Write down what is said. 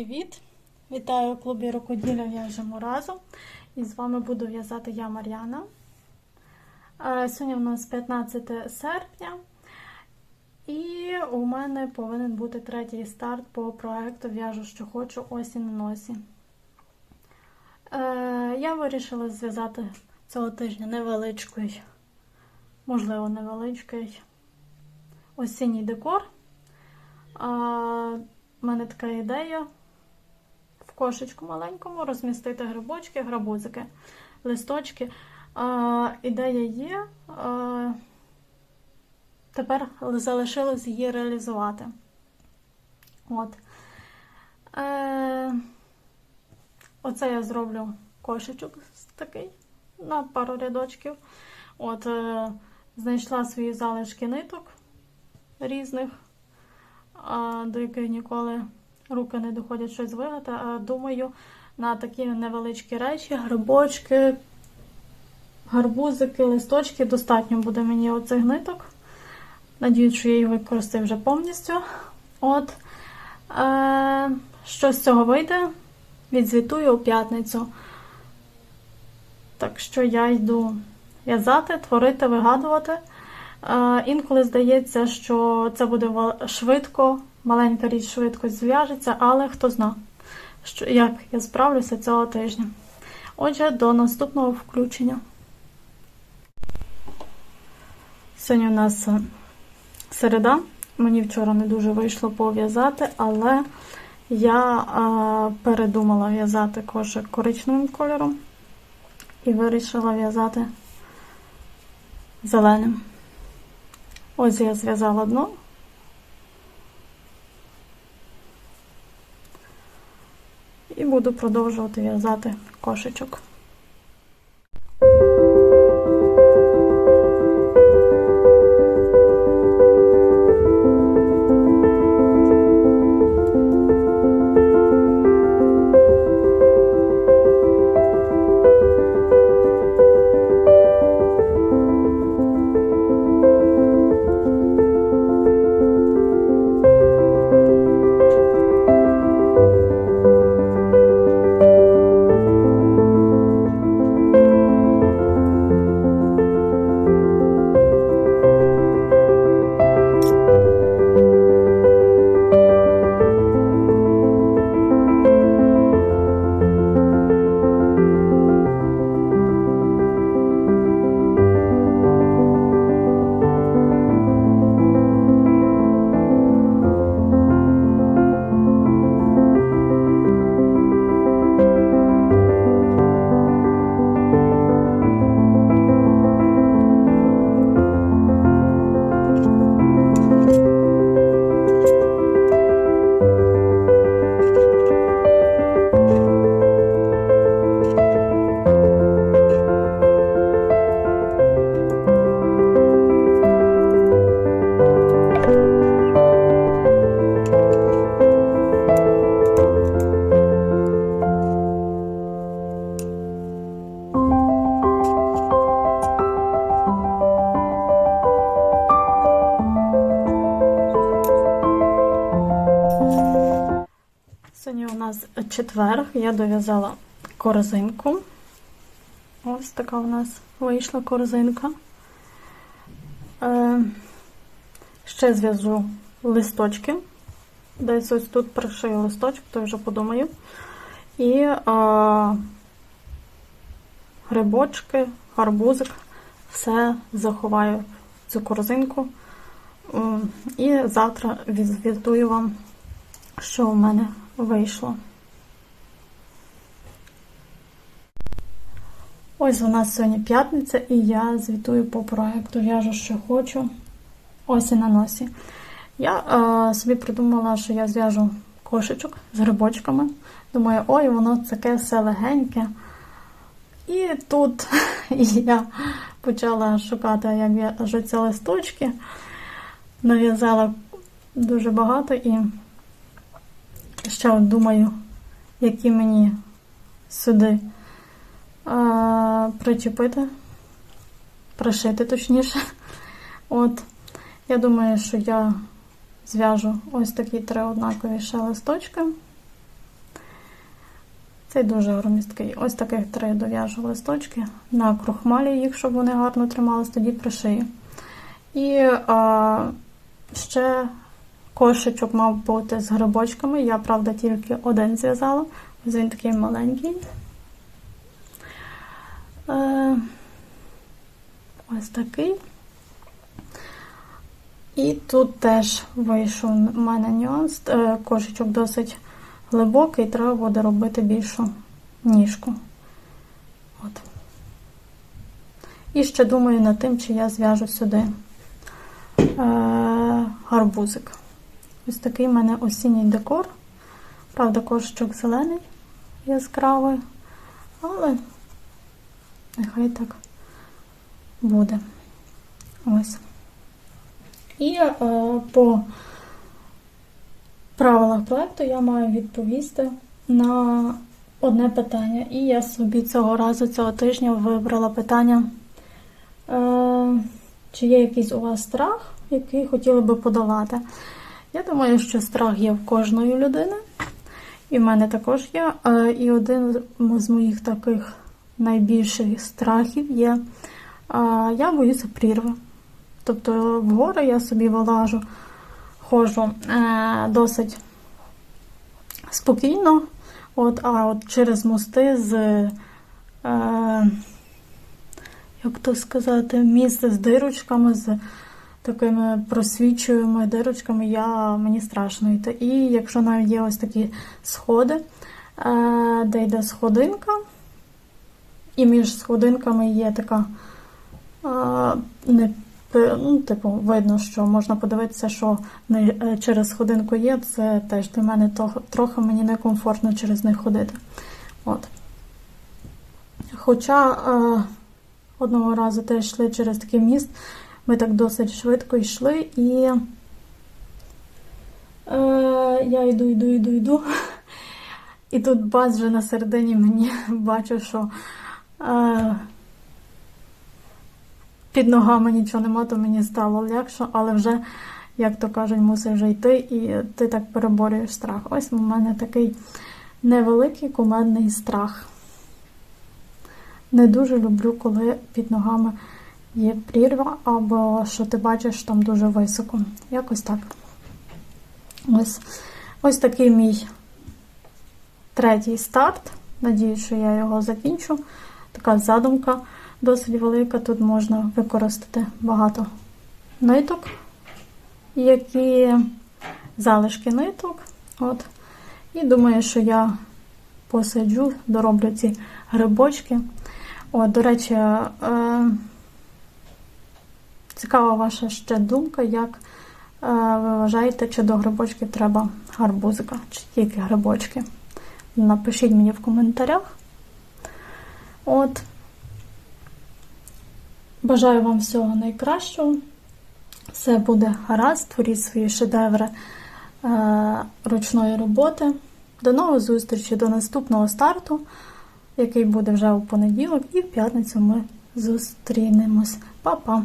привіт! Вітаю у клубі рукоділля в'яжемо разом. І з вами буду в'язати я Мар'яна. Е, Сьогодні у нас 15 серпня, і у мене повинен бути третій старт по проекту В'яжу, що хочу осінь носі. Е, Я вирішила зв'язати цього тижня невеличкий, можливо, невеличкий осінній декор. У мене така ідея кошечку маленькому розмістити грибочки, грабузики, листочки. А, ідея є. А, тепер залишилось її реалізувати. От. Е, Оце я зроблю кошечок такий на пару рядочків. От, е, знайшла свої залишки ниток різних до яких ніколи руки не доходять щось вигати. А думаю, на такі невеличкі речі, грибочки, гарбузики, листочки достатньо буде мені оцих ниток. Надіюсь, що я їх використаю вже повністю. От. Е, Що з цього вийде? Відзвітую у п'ятницю. Так що я йду в'язати, творити, вигадувати. Інколи здається, що це буде швидко, маленька річ швидко зв'яжеться, але хто зна, що, як я справлюся цього тижня. Отже, до наступного включення. Сьогодні у нас середа. Мені вчора не дуже вийшло пов'язати, але я а, передумала в'язати кошик коричневим кольором і вирішила в'язати зеленим. Ось я зв'язала дно. І буду продовжувати в'язати кошечок. Сьогодні у нас четвер, я дов'язала корзинку. Ось така у нас вийшла корзинка. Е, ще зв'яжу листочки. Десь ось тут пришию листочок, то вже подумаю. І е, грибочки, гарбузик, все заховаю в цю корзинку. І завтра відзвітую вам, що у мене вийшло. Ось у нас сьогодні п'ятниця, і я звітую по проекту В'яжу, що хочу. Ось і на носі. Я е, собі придумала, що я зв'яжу кошечок з грибочками. Думаю, ой, воно таке все легеньке. І тут я почала шукати, як в'яжуться листочки. Нав'язала дуже багато і ще от думаю, які мені сюди а, причепити, пришити точніше. От, я думаю, що я зв'яжу ось такі три однакові ще листочки. Цей дуже громісткий. Ось таких три дов'яжу листочки на крохмалі їх, щоб вони гарно тримались, тоді пришию. І а, ще кошечок мав бути з грибочками. Я, правда, тільки один зв'язала. Він такий маленький. Е, ось такий. І тут теж вийшов у мене нюанс. Е, Кошечок досить глибокий, треба буде робити більшу ніжку. От. І ще думаю над тим, чи я зв'яжу сюди е, гарбузик. Ось такий в мене осінній декор. Правда, кошечок зелений, яскравий, але нехай так буде. Ось. І е, по правилах проекту я маю відповісти на одне питання. І я собі цього разу, цього тижня вибрала питання, е, чи є якийсь у вас страх, який хотіли би подолати. Я думаю, що страх є в кожної людини. І в мене також є. І один з моїх таких найбільших страхів є. Я боюся прірви. Тобто в гори я собі вилажу, ходжу е, досить спокійно, от, а от через мости з, е, як то сказати, місце з дирочками, з такими просвічуємо дирочками, я, мені страшно йти. І якщо навіть є ось такі сходи, е, де йде сходинка, і між сходинками є така е, не Ну, типу, видно, що можна подивитися, що не- через сходинку є, це теж для мене то- трохи мені некомфортно через них ходити. От. Хоча е, одного разу теж йшли через такий міст, ми так досить швидко йшли, і е, я йду, йду, йду, йду. І тут бац вже на середині мені бачу, що. Е, під ногами нічого нема, то мені стало легше, але вже, як то кажуть, мусиш вже йти, і ти так переборюєш страх. Ось у мене такий невеликий кумедний страх. Не дуже люблю, коли під ногами є прірва, або що ти бачиш там дуже високо. Якось так. Ось, ось такий мій третій старт. Надіюсь, що я його закінчу. Така задумка досить велика. Тут можна використати багато ниток, які залишки ниток. От. І думаю, що я посаджу, дороблю ці грибочки. От, до речі, е, цікава ваша ще думка, як е, ви вважаєте, чи до грибочків треба гарбузика, чи тільки грибочки. Напишіть мені в коментарях. От. Бажаю вам всього найкращого. Все буде гаразд, творіть свої шедеври е, ручної роботи. До нової зустрічі, до наступного старту, який буде вже у понеділок, і в п'ятницю ми зустрінемось. Па-па!